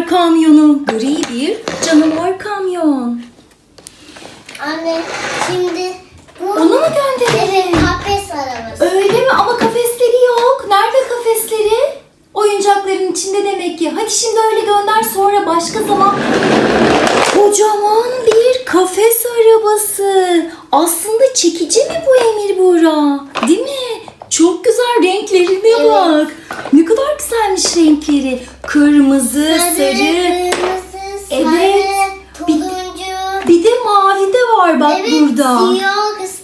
canavar kamyonu. Gri bir canavar kamyon. Anne şimdi bu Onu mu gönderelim? kafes arabası. Öyle mi? Ama kafesleri yok. Nerede kafesleri? Oyuncakların içinde demek ki. Hadi şimdi öyle gönder sonra başka zaman. Kocaman bir kafes arabası. Aslında çekici mi bu Emir Buğra? Değil mi? Çok güzel renklerine bak. Ne kadar güzelmiş renkleri. Kırmızı, sarı. kırmızı, sarı, Evet. Bir- turuncu. Bir de mavi de var bak evet, burada. siyah,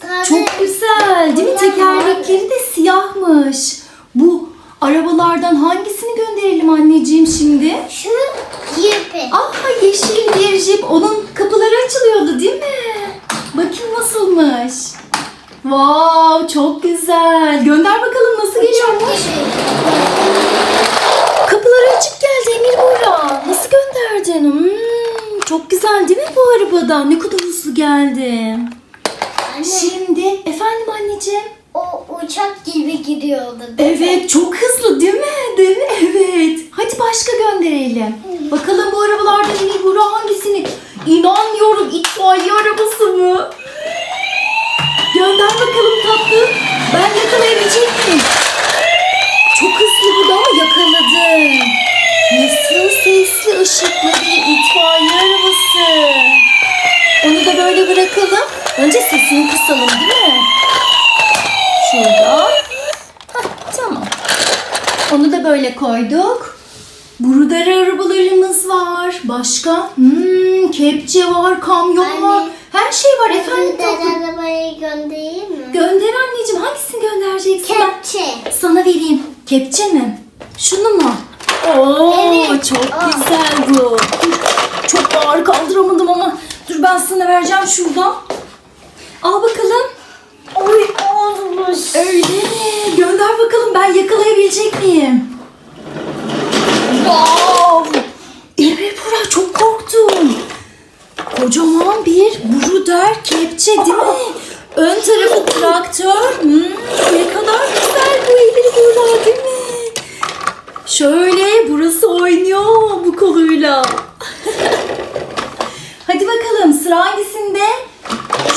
sarı. Çok güzel değil mi? Tekerlekleri de siyahmış. Bu arabalardan hangisini gönderelim anneciğim şimdi? Şu yirpi. Aha yeşil bir jip. Onun kapıları açılıyordu değil mi? Bakayım nasılmış. Wow çok güzel. Gönder bakalım nasıl geliyormuş. Kapıları açık geldi Emir Bora. Nasıl gönderdin? Hmm, çok güzel değil mi bu arabada? Ne kadar hızlı geldi. Anne Şimdi efendim anneciğim. o uçak gibi gidiyordu. Evet çok hızlı değil mi? Değil mi? Evet. Hadi başka gönderelim. Bakalım bu arabalardan Emir Bora hangisini? İnanmıyorum itfaiye arabası mı? Gönder bakalım sesini kısalım değil mi? Şurada. Hah, tamam. Onu da böyle koyduk. Burada arabalarımız var. Başka? Hmm, kepçe var, kamyon var. Anne. Her şey var efendim. Tatlım. arabayı göndereyim mi? Gönder anneciğim. Hangisini göndereceksin? Kepçe. sana vereyim. Kepçe mi? Şunu mu? Oo, Evet. çok Aa. güzel bu. Çok ağır kaldıramadım ama. Dur ben sana vereceğim şuradan. Al bakalım. Oy olmuş. Öyle mi? Gönder bakalım ben yakalayabilecek miyim? Wow! Emre Bura çok korktum. Kocaman bir bruder kepçe değil mi? Ön tarafı traktör. Hmm, ne kadar güzel bu Emre Bura değil mi? Şöyle burası oynuyor bu koluyla. Hadi bakalım sıra hangisinde?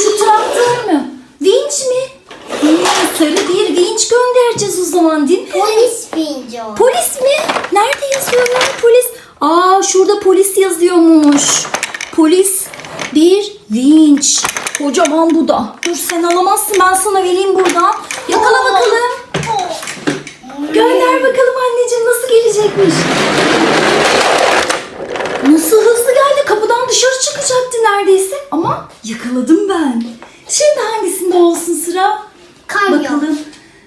Şu traktör mü? Vinç mi? Hmm, sarı bir vinç göndereceğiz o zaman değil mi? Polis binci o. Polis mi? Nerede yazıyorlar polis? Aa şurada polis yazıyormuş. Polis bir vinç. Kocaman bu da. Dur sen alamazsın ben sana vereyim buradan. Yakala bakalım. Gönder bakalım anneciğim nasıl gelecekmiş. Nasıl hızlı geldi kapıdan dışarı çıkacaktı neredeyse. Ama yakaladım ben. Şimdi hangisinde olsun sıra? Kamyon. Bakalım.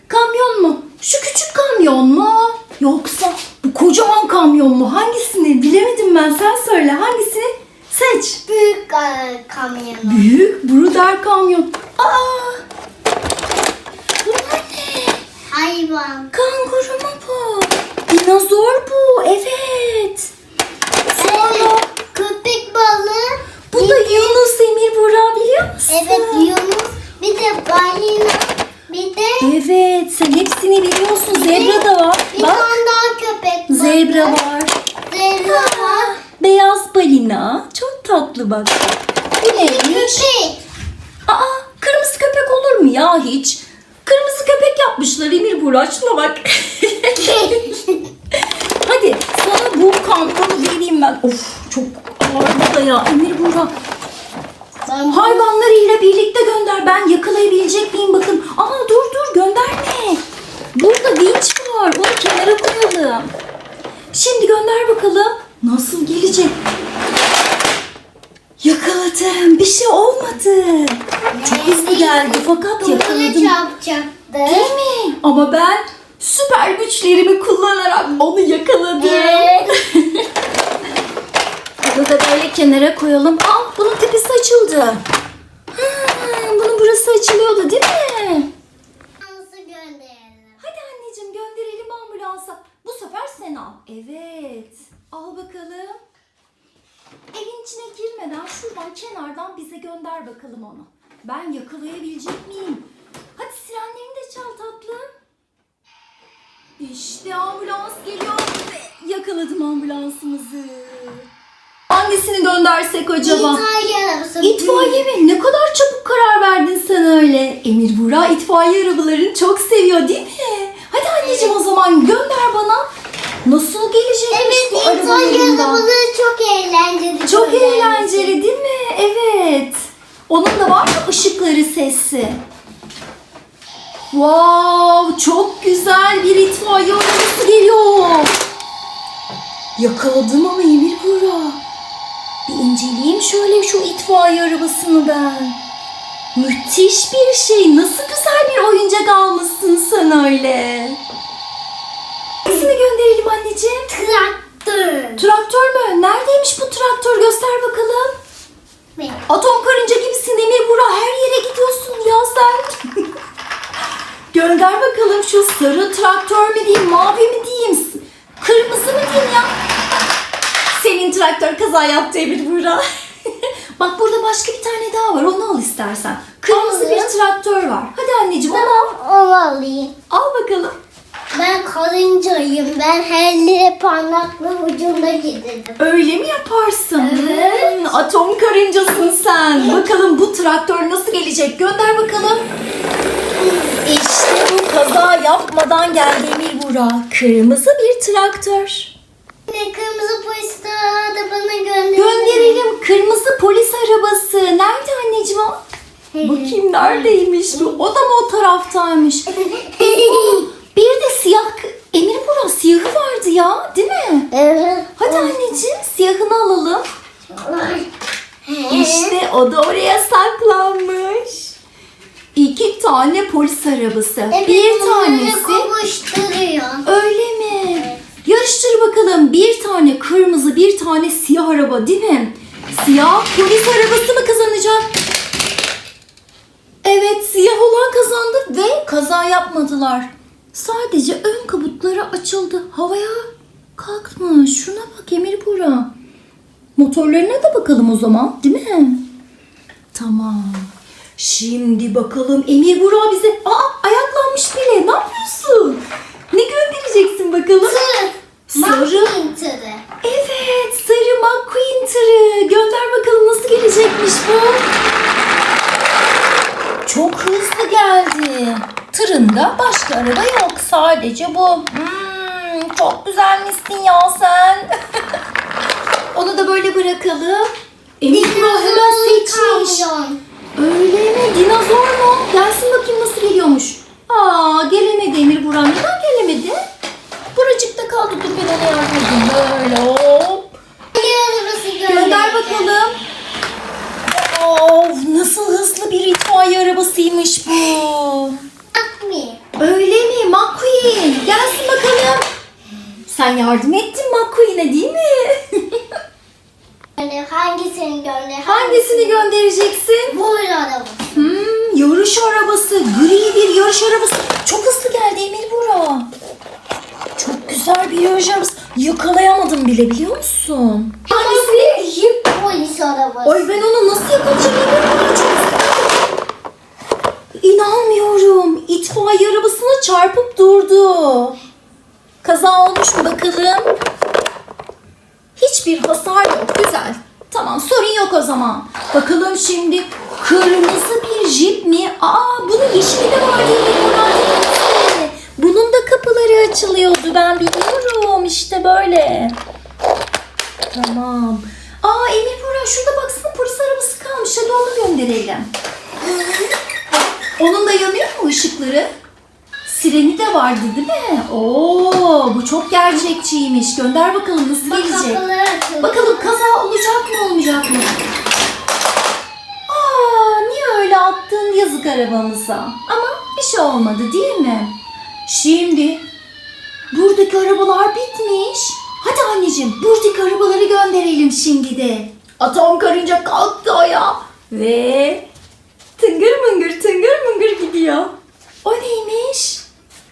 Kamyon mu? Şu küçük kamyon mu? Yoksa bu kocaman kamyon mu? Hangisini? Bilemedim ben. Sen söyle. Hangisini? Seç. Büyük e, kamyonu. Büyük bruder kamyon. Aa! Bunlar ne? Hayvan. Kanguru mu bu? Dinozor bu. Evet. Köpek balığı. bu da Yunus Emir Burak biliyor musun? Evet Yunus. Bir de balina. Bir de Evet. Sen hepsini biliyorsun. Zebra da var. bir Bak. tane daha köpek balığı. Zebra var. Zebra var. Beyaz balina. Çok tatlı bak. Bu neymiş? Köpek. Aa kırmızı köpek olur mu ya hiç? Kırmızı köpek yapmışlar Emir Burak. Şuna bak. Hadi sana bu kamyonu vereyim ben. Of çok ağır da ya Emir Burak. Ben bu- Hayvanlarıyla birlikte gönder. Ben yakalayabilecek miyim bakın. Aa dur dur gönderme. Burada vinç var. Onu kenara koyalım. Şimdi gönder bakalım. Nasıl gelecek? Yakaladım. Bir şey olmadı. Çok hızlı geldi fakat yakaladım. çarpacaktı. Değil mi? Ama ben süper güçlerimi kullanarak onu yakaladım. Evet. Bunu da böyle kenara koyalım. Aa bunun tepesi açıldı. Ha, bunun burası açılıyordu değil mi? Nasıl gönderelim? Hadi anneciğim gönderelim ambulansa. Bu sefer sen al. Evet. Al bakalım. Evin içine girmeden şuradan kenardan bize gönder bakalım onu. Ben yakalayabilecek miyim? Hadi sirenlerini de çal tatlım. İşte ambulans geliyor ve yakaladım ambulansımızı. göndersek acaba? İtalya arabası. İtfaiye mi? Ne kadar çabuk karar verdin sen öyle. Emir Buğra itfaiye arabalarını çok seviyor değil mi? Hadi anneciğim o zaman gönder bana. Nasıl gelecekmiş Evet bu arabalarından? arabaları çok eğlenceli. Çok eğlenceli değil mi? Evet. Onun da var mı ışıkları sesi? Wow, çok güzel bir itfaiye arabası geliyor. Yakaladım ama Emir Buğra. Bir inceleyeyim şöyle şu itfaiye arabasını ben. Müthiş bir şey. Nasıl güzel bir oyuncak almışsın sen öyle. Hangisini gönderelim anneciğim? Traktör. Traktör mü? Neredeymiş bu traktör? Göster bakalım. Mi? Atom karınca gibisin Emir Bura. Her yere gidiyorsun ya sen. Gönder bakalım şu sarı traktör mü diyeyim, mavi mi diyeyim, kırmızı mı diyeyim ya? Senin traktör kaza yaptı Emir Bura. Bak burada başka bir tane daha var. Onu al istersen. Kırmızı bir Alırım. traktör var. Hadi anneciğim onu al. Tamam onu alayım. Al bakalım. Ben karıncayım. Ben yere parmakla ucunda giderim. Öyle mi yaparsın? Evet. Hmm, atom karıncasın sen. Bakalım bu traktör nasıl gelecek? Gönder bakalım. Bu kaza yapmadan geldi Emir Bura. Kırmızı bir traktör. Ne kırmızı polis da bana gönderin. Gönderelim kırmızı polis arabası. Nerede anneciğim o? Bakayım neredeymiş bu? O da mı o taraftaymış? Bir de siyah Emir Bura siyahı vardı ya değil mi? Evet. Hadi anneciğim siyahını alalım. İşte o da oraya saklanmış. İki tane polis arabası. Evet, bir tanesi öyle mi? Yarıştır bakalım. Bir tane kırmızı, bir tane siyah araba değil mi? Siyah polis arabası mı kazanacak? Evet, siyah olan kazandı ve kaza yapmadılar. Sadece ön kabutları açıldı. Havaya kalkmış. Şuna bak Emir Bura. Motorlarına da bakalım o zaman, değil mi? Tamam. Şimdi bakalım Emir Burak bize... Aa ayaklanmış bile. Ne yapıyorsun? Ne göndereceksin bakalım? Tır. Sarı. Tırı. Evet sarı McQueen tırı. Gönder bakalım nasıl gelecekmiş bu? Çok hızlı geldi. Tırında başka araba yok. Sadece bu. Hmm, çok güzelmişsin ya sen. Onu da böyle bırakalım. Emir Burak hemen seçmiş. Kamyon. Öyle mi? Dinozor mu? Gelsin bakayım nasıl geliyormuş. Aa gelemedi Emir Buran. Neden gelemedi? Buracıkta kaldı. Dur ben ona yardım edeyim. Böyle hop. Gönder bakalım. Of nasıl hızlı bir itfaiye arabasıymış bu. Öyle mi? McQueen. Gelsin bakalım. Sen yardım ettin McQueen'e değil mi? Yani hangisini gönder? Hangisini göndereceksin? Bu arabası. Hmm, yarış arabası. Gri bir yarış arabası. Çok hızlı geldi Emir Bura. Çok güzel bir yarış arabası. Yakalayamadım bile biliyor musun? Hangisi? Jip polis arabası. Ay ben onu nasıl yakalayacağım Emir? Çok. İnanmıyorum. İtfaiye arabasına çarpıp durdu. Kaza olmuş mu bakalım? Hiçbir hasar yok. Güzel. Tamam sorun yok o zaman. Bakalım şimdi kırmızı bir jip mi? Aa bunun yeşili de var? Murat? Bunun da kapıları açılıyordu. Ben biliyorum. İşte böyle. Tamam. Aa Emir Burak şurada baksana polis arabası kalmış. Hadi onu gönderelim. Onun da yanıyor mu ışıkları? Sireni de vardı değil mi? Oo, bu çok gerçekçiymiş. Gönder bakalım nasıl gelecek. Kapıları açılıyor. Bakalım kaza olacak mı olmayacak mı? Aa, niye öyle attın yazık arabamıza? Ama bir şey olmadı değil mi? Şimdi buradaki arabalar bitmiş. Hadi anneciğim buradaki arabaları gönderelim şimdi de. Atom karınca kalktı ayağa ve tıngır mıngır tıngır mıngır gidiyor. O neymiş?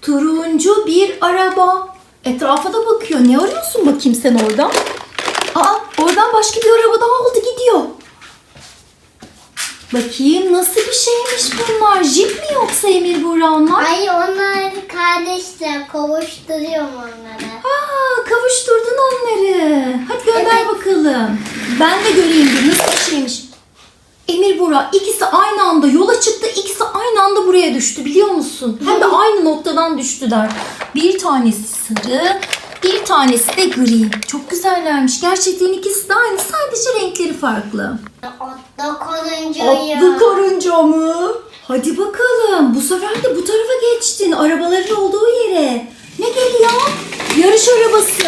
Turuncu bir araba. Etrafa da bakıyor. Ne arıyorsun bakayım sen oradan? Aa oradan başka bir araba daha aldı gidiyor. Bakayım nasıl bir şeymiş bunlar? Jip mi yoksa Emir Buranlar? Ay onlar kardeşler kavuşturuyorum onları. Aa kavuşturdun onları. Hadi gönder Evet. bakalım. Ben de göreyim bir nasıl bir şeymiş. Emir Bura ikisi aynı anda yola çıktı. ikisi aynı anda buraya düştü biliyor musun? Hem de aynı noktadan düştüler. Bir tanesi sarı, bir tanesi de gri. Çok güzellermiş. Gerçekten ikisi de aynı. Sadece renkleri farklı. Atla karıncayım. Atlı karınca mı? Hadi bakalım. Bu sefer de bu tarafa geçtin. Arabaların olduğu yere. Ne geliyor? Yarış arabası.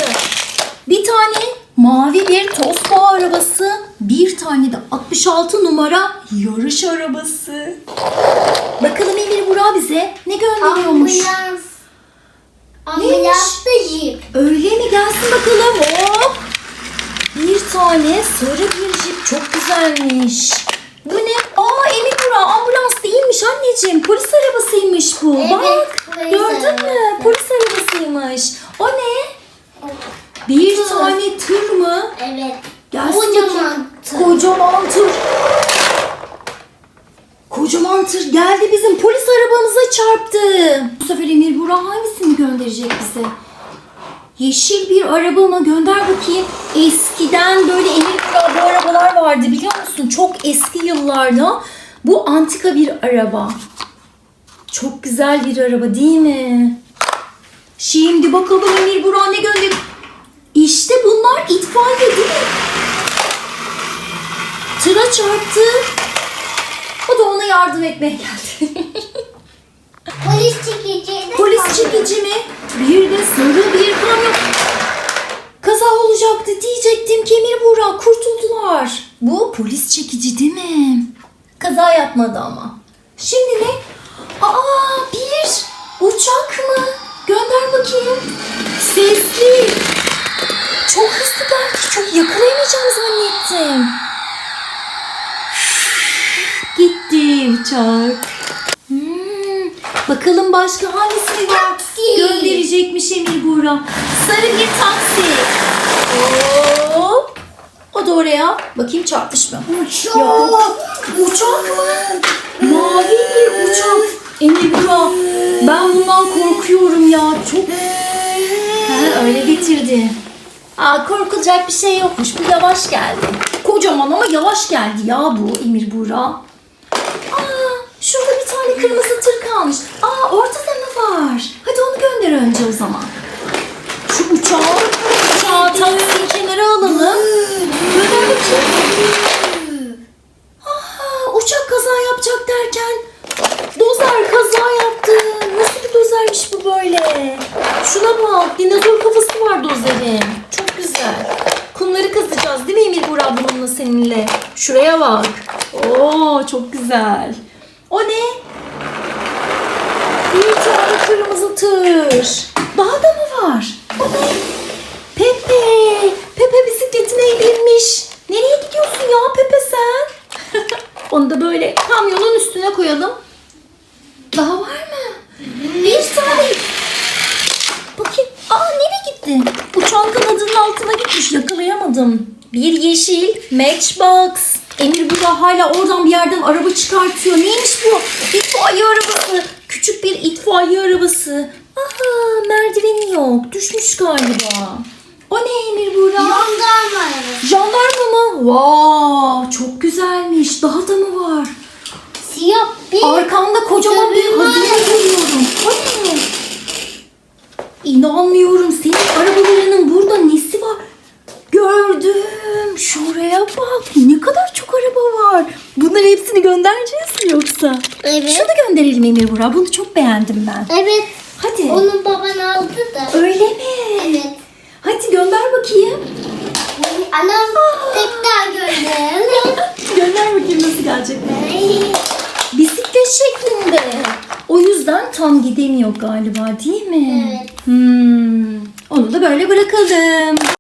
Bir tane mavi bir Tosca arabası. Bir tane de 66 numara yarış arabası. Bakalım Emir Burak bize ne gönderiyormuş? Ambulans. Ambulans da jip. Öyle mi? Gelsin bakalım. Hop. Bir tane sarı bir jip. Çok güzelmiş. Bu ne? Aa Emir Burak ambulans değilmiş anneciğim. Polis arabasıymış bu. Evet, Bak. Gördün mü? Polis arabasıymış. O ne? Bir Tır. tane tır mı? Evet. Gelsin Kocaman tır. Kocaman tır. Kocaman tır geldi bizim polis arabamıza çarptı. Bu sefer Emir Burak hangisini gönderecek bize? Yeşil bir araba mı? Gönder bakayım. Eskiden böyle Emir Burak bu arabalar vardı biliyor musun? Çok eski yıllarda. Bu antika bir araba. Çok güzel bir araba değil mi? Şimdi bakalım Emir Burak ne gönder? İşte bunlar itfaiye değil mi? Tıra çarptı. O da ona yardım etmeye geldi. Polis çekici Polis çekici mi? Bir de sarı bir kamyon. Kaza olacaktı diyecektim ki Emir Buğra kurtuldular. Bu polis çekici değil mi? Kaza yapmadı ama. Şimdi ne? Aa bir uçak mı? Gönder bakayım. Sesli. Çok hızlı belki çok yakalayamayacağım zannettim. Gitti uçak. Hmm, bakalım başka hangisini var? Taksi. gönderecekmiş Emir Buğra. Sarı bir taksi. Hop. O da oraya. Bakayım çarpmış mı? Uçak. Yok. Uçak mı? Mavi bir uçak. Emir Buğra. Ben bundan korkuyorum ya. Çok... Ha, öyle getirdi. Aa, korkulacak bir şey yokmuş. Bu yavaş geldi. Kocaman ama yavaş geldi ya bu Emir Buğra. Aa, şurada bir tane kırmızı tır kalmış. Aa, ortada mı var? Hadi onu gönder önce o zaman. Şu uçağı, uçağı taksiyi kenara alalım. Gönder bakayım. Aa, uçak kaza yapacak derken dozer kaza yaptı. Nasıl bir dozermiş bu böyle? Şuna bak, dinozor kafası var dozerin. Çok güzel. Kumları kazacağız değil mi Emir Burak bununla seninle? Şuraya bak. Çok güzel. O ne? Bir tane kırmızı tır. Daha da mı var? O ne? Pepe. Pepe bisikletine binmiş. Nereye gidiyorsun ya Pepe sen? Onu da böyle kamyonun üstüne koyalım. Daha var mı? Bir tane. Bakayım. Aa nereye gitti? Uçağın kanadının altına gitmiş. Yakalayamadım. Bir yeşil Matchbox. Emir burada hala oradan bir yerden araba çıkartıyor. Neymiş bu? İtfaiye arabası. Küçük bir itfaiye arabası. Aha merdiveni yok. Düşmüş galiba. O ne Emir Burak? Jandarma arabası. Jandarma mı? Wow, çok güzelmiş. Daha da mı var? Siyah bir Arkanda kocaman bir hazine görüyorum. O ne? İnanmıyorum. Senin arabalarının burada nesi var? Gördüm. Bak. Ne kadar çok araba var. Bunların hepsini göndereceğiz mi yoksa? Evet. Şunu gönderelim Emir Burak. Bunu çok beğendim ben. Evet. Hadi. Onun baban aldı da. Öyle mi? Evet. Hadi gönder bakayım. Anam tekrar gönderelim. gönder bakayım nasıl gelecek. Bisiklet şeklinde. O yüzden tam gidemiyor galiba değil mi? Evet. Hmm. Onu da böyle bırakalım.